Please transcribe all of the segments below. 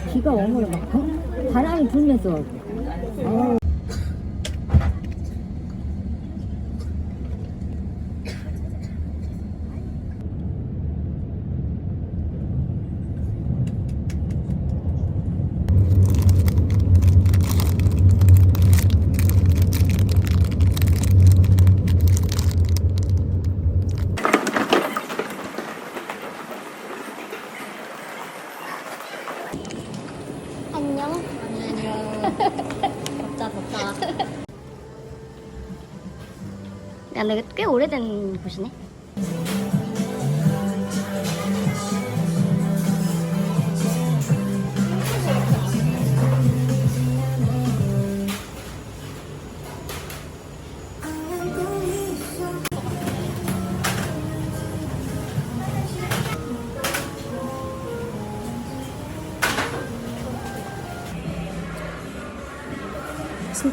비가 오면 막 바- 바람이 불면서 아유. 안녕. 안녕. 덥다, 덥다. 야, 근데 꽤 오래된 곳이네.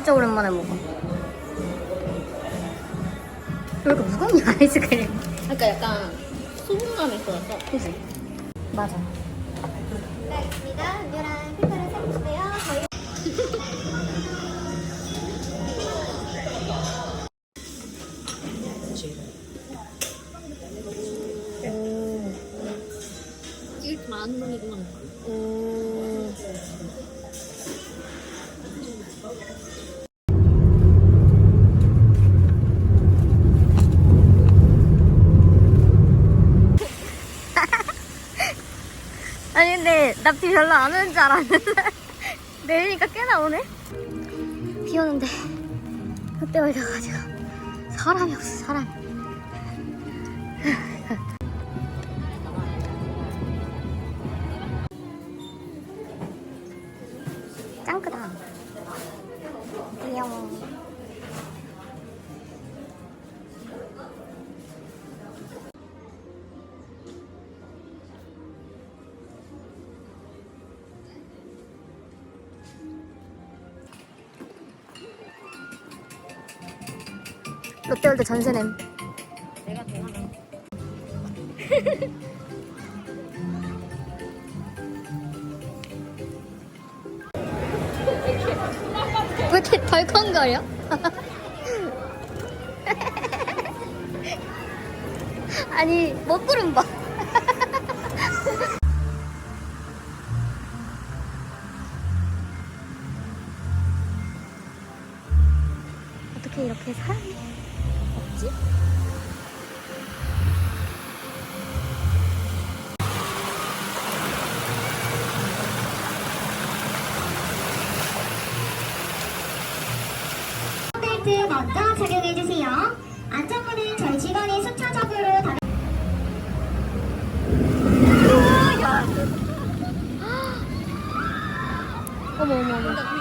진짜 오랜만에 먹어. 왜 이렇게 무겁냐, 아이스크림. 그러니까 약간 소금감이 있어서 그지? 맞아. 네, 알겠습니다. 별로 안 오는 줄 알았는데. 내리니까 꽤나 오네? 비 오는데. 그때 올려가지고. 사람이 없어, 사람 롯데월드 전세냄. 내가 더 하나. 왜 이렇게 덜컹거려? 아니 먹구름 봐. 어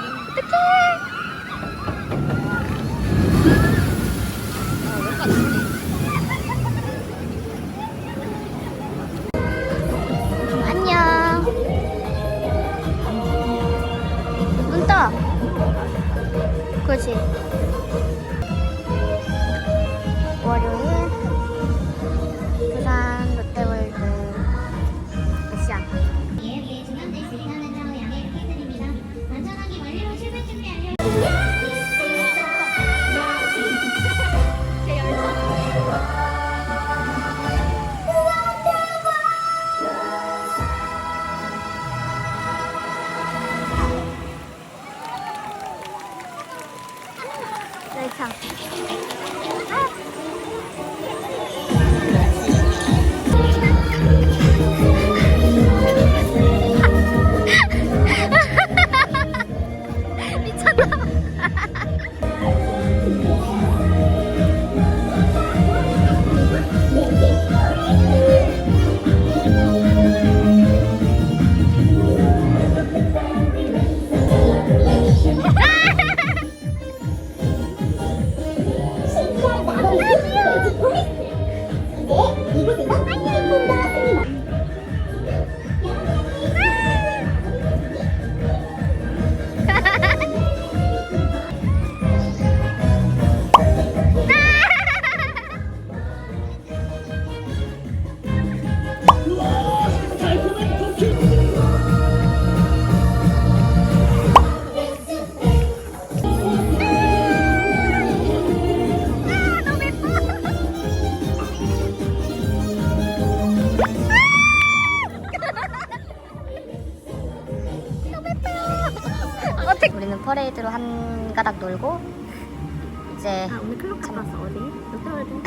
퍼레이드로 한 가닥 놀고 이제 아 오늘 클럽 갔다 왔어. 어디? 롯데월드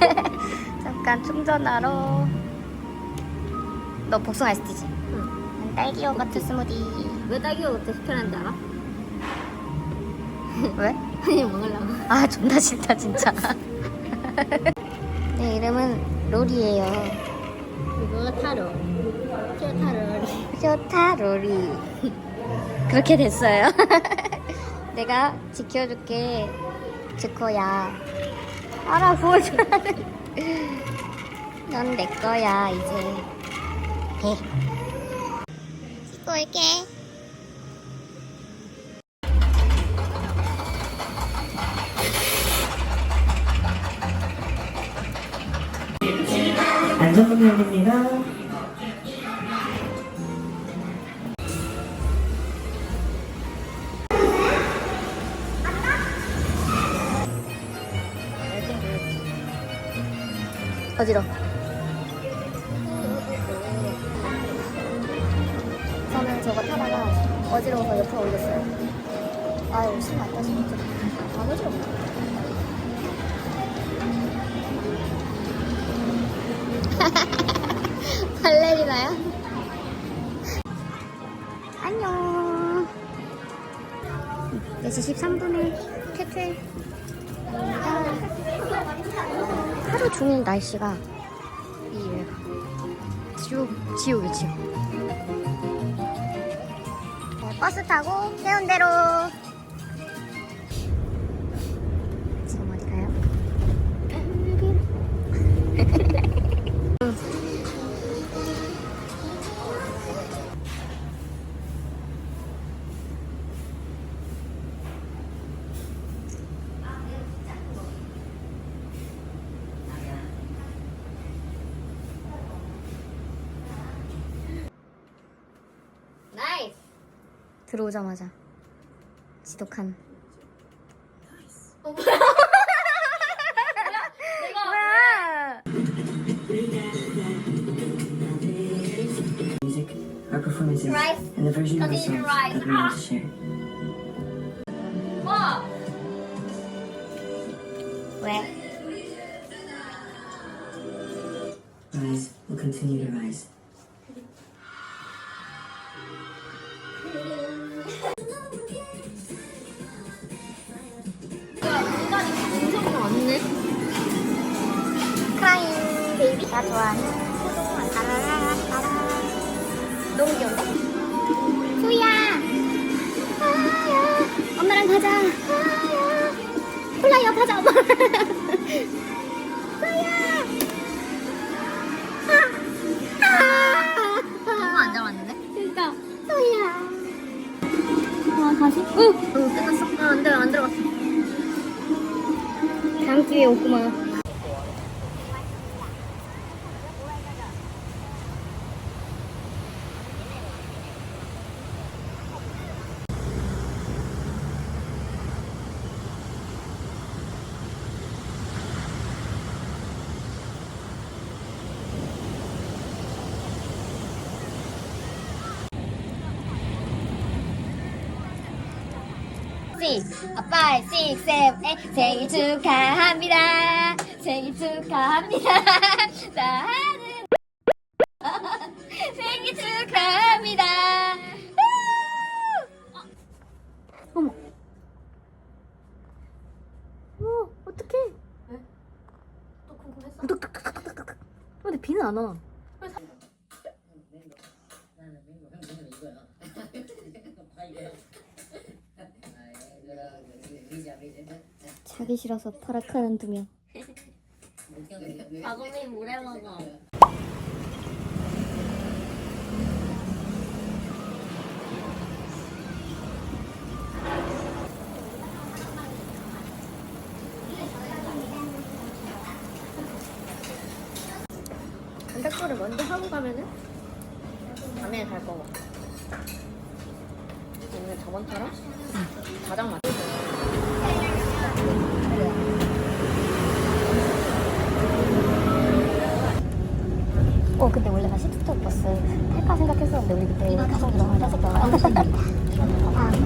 잠깐 충전하러 너 복숭아 아이스티지? 응. 딸기 요거트 스무디. 왜 딸기 요거트 시켜놨는지 알아? 왜? 아니 먹으려고. 아 존나 싫다 진짜. 내 이름은 로리예요. 이거 타로. 저 타로 쇼타 로리. 그렇게 됐어요 내가 지켜줄게. 지코야. 알아 구워주라는. 넌 내 거야 이제. 해. 씻고 올게. 안전문열입니다. 어지러. 저는 저거 타다가 어지러워서 옆으로 올렸어요. 아유 심 맞다 심안 어지러워. 발레리나요? 안녕. 4시 13분에 퇴퇴 하루 종일 날씨가 이래요 지옥, 지옥이 지옥 네, 버스 타고 해운대로 들어오자마자 지독한 뭐야 Music, our performances, and the version of the songs that we want to share. 나 좋아하는 따라라라 따라 너무 귀여운데? 소희야. 아야. 엄마랑 가자. 아야. 콜라이어 가자 엄마. 소희야. 너무 안 잡았는데? 그니까. 소희야. 아 다시? 응! 응 끝났어. 아, 안, 들어, 안 들어갔어. 다음 기회에 오구만 six, five, six, seven, eight. 생일 축하합니다. 생일 축하합니다. 나는 생일 축하합니다. 어머. 어, 어떡해. 또 궁금했어? 근데 비는 안 와. 자기 싫어서 파라카는 두 명. 바구니 물에 먹어. 단백질을 먼저 하고 가면은 밤에 갈 거고. 오늘 저번처럼 가장 많 어 근데 원래 나 시트톡 버스 탈까 생각했었는데 우리 그때 가성비 너무 탔었잖아 아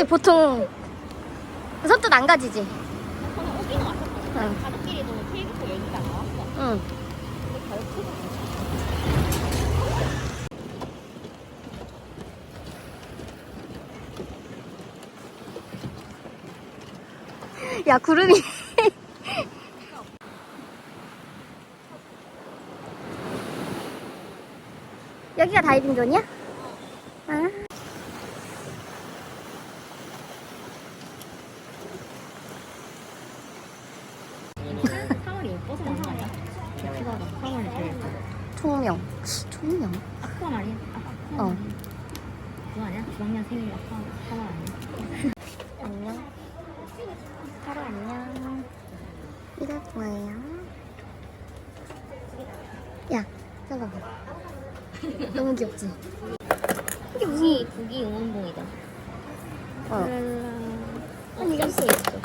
그치 보통 손뜻 안 가지지. 저는 오기는 왔었거든. 응. 가족끼리도 케이크 얘기가 나왔어. 응. 근데 결국은 야 구름이. 여기가 다이빙 존이야? 아. 사월이 예뻐서 나온 거 아니야? 대추가 사월이 제일 예뻐. 총명. 총명. 아쿠아 마린? 아, 어. 그거 아니야? 주학년 생일 아쿠아 사월 아니야? 안녕. 하루 안녕. 이거 뭐예요? 야, 잠깐만. 너무 귀엽지? 이게 무기 국기 응원봉이다. 어. 아니 이거 수 있어.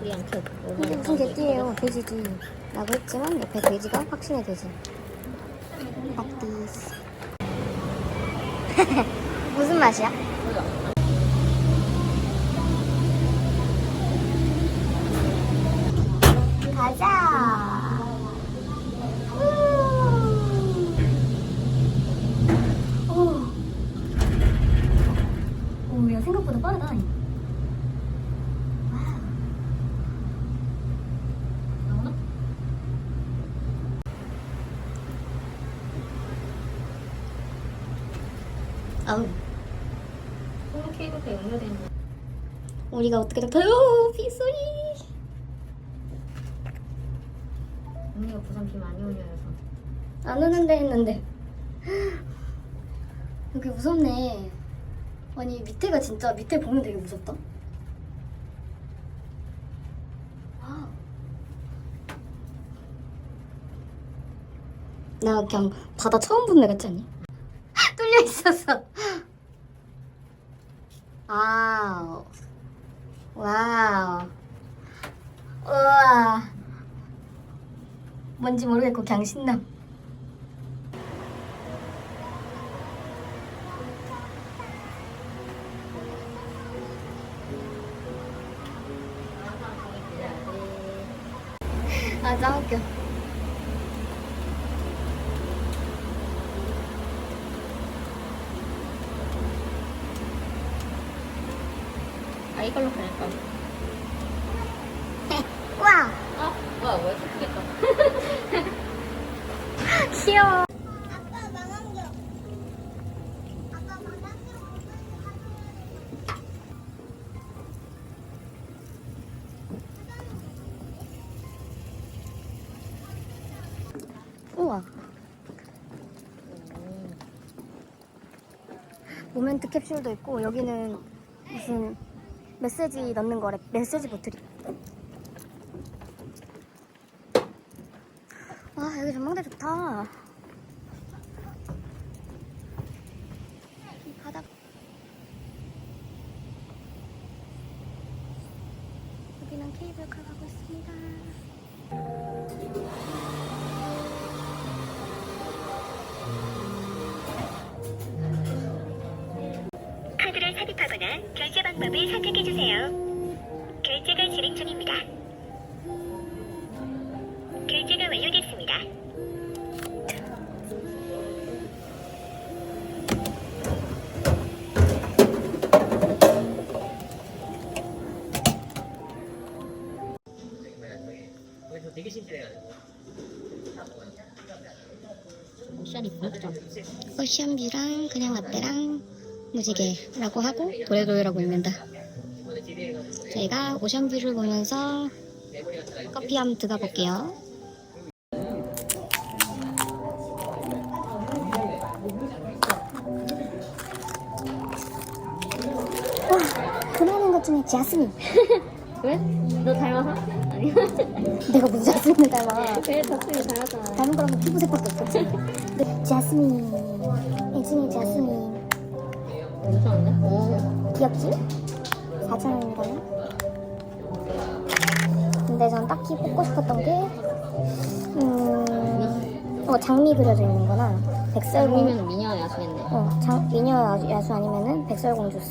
우리 안 켜. 이게 무슨 개띠예요? 돼지지. 라고 했지만 옆에 돼지가 확신의 돼지. 박디스. 무슨 맛이야? 가자. 오. 오, 야 생각보다 빠르다. 아우. 케이블카 연결된 거. 우리가 어떻게 잡아요? 빗소리. 언니가 부산 비 많이 오냐 해서. 안 오는데 했는데. 여기 무섭네. 아니 밑에가 진짜 밑에 보면 되게 무섭다. 나 그냥 바다 처음 본 애 같지 않니? 뚫려 있었어. 와우. 와우. 우와. 뭔지 모르겠고 그냥 신남. 아, 짱 웃겨. 아 이걸로 갈까? 모멘트 캡슐도 있고 여기는 무슨 메시지 넣는 거래. 메시지 보틀이. 와 여기 전망대 좋다. 오션뷰랑 그냥 라떼랑 무지개라고 하고 도레도레라고 읽는다. 저희가 오션뷰를 보면서 커피 한번 들어가 볼게요. 와, 그만한 것 중에 자스민. 왜? 너 닮아서? 아니야. 내가 무슨 자스민을 닮아. 왜 자스민 닮았잖아. 닮은 거라면 피부색밖에 없겠지. 근데 자스민. 애진이 자스민. 오. 귀엽지? 4,000원이라네. 근데 전 딱히 뽑고 싶었던 게, 음, 어, 장미 그려져 있는 거나, 백설공, 닮으면 미녀 야수겠네. 어, 장, 미녀 야수 아니면은 백설공주를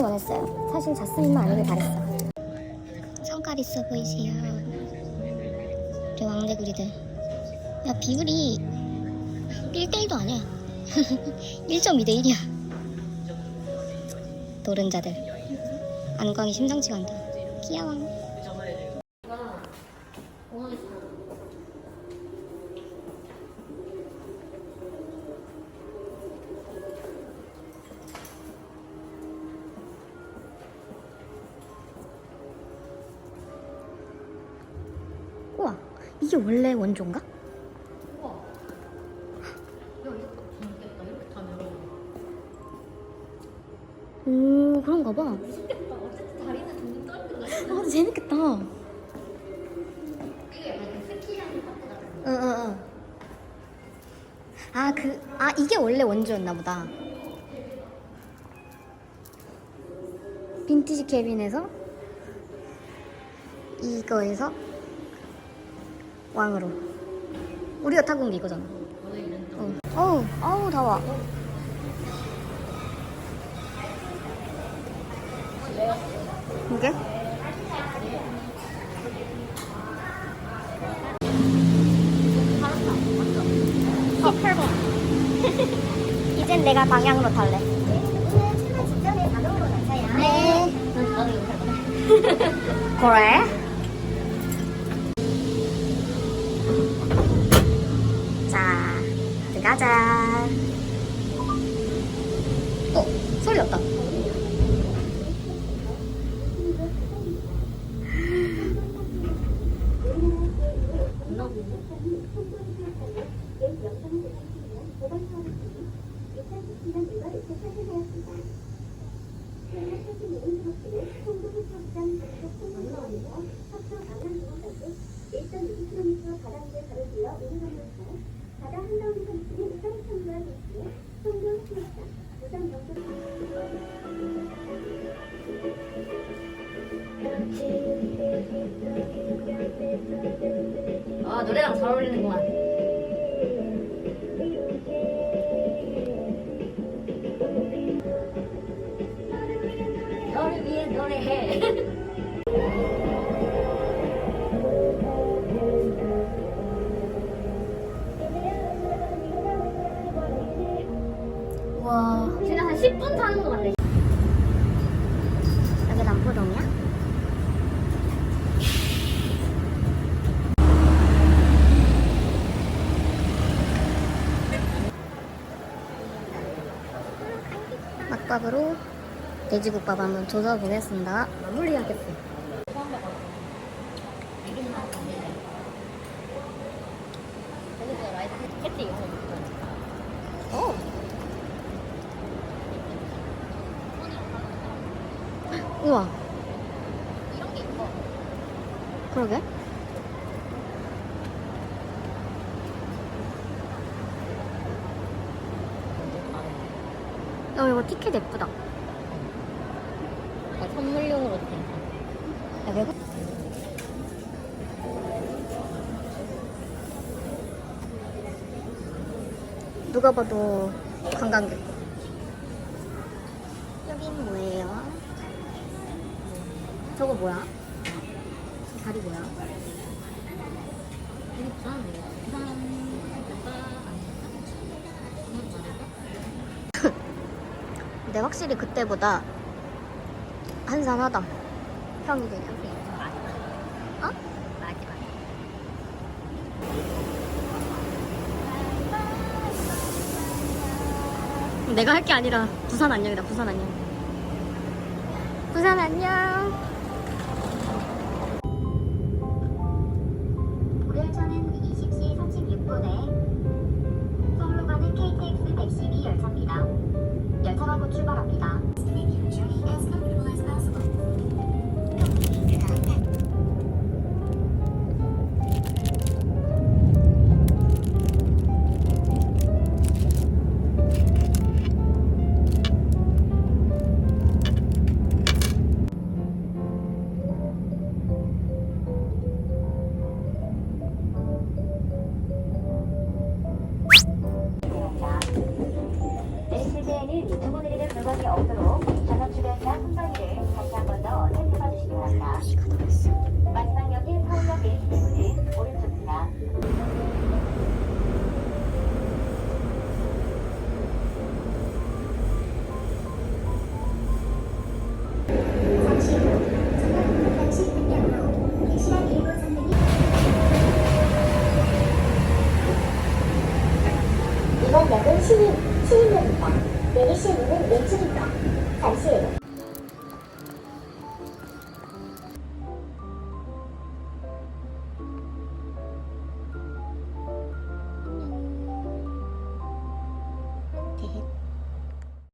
원했어요. 사실 자스민만 아니길 바랬어. 성깔 있어 보이세요. 우리 왕대구리들. 야, 비율이 1대1도 아니야. 1.2대 1이야. 노른자들. 안광이 심상치가 않다. 귀여워. 원래 원조인가? 오, 그런가 봐. 아, 재밌겠다. 응, 응, 응. 아, 그, 아, 이게 원래 원조였나 보다. 빈티지 캐빈에서 이거에서 왕으로. 우리가 타고 온 게 이거잖아. 어. 어우, 어우, 더워. 이게? 어, 8번. 이젠 내가 방향으로 탈래. 네. 그래? 들어가자. 어, 소리 났다. 아 노래랑 잘 어울리는구만. 막밥으로 돼지국밥 한번 조져보겠습니다. 마무리하겠어. 오! 우와. 이런 게 있어. 그러게. 어, 이거 티켓 예쁘다. 아, 선물용으로도 괜찮아. 야, 외국... 누가 봐도 관광객. 여긴 뭐예요? 저거 뭐야? 저 다리 뭐야? 이게? 근데 확실히 그때보다 한산하다. 평이 되냐? 어? 내가 할 게 아니라 부산 안녕이다. 부산 안녕. 부산 안녕.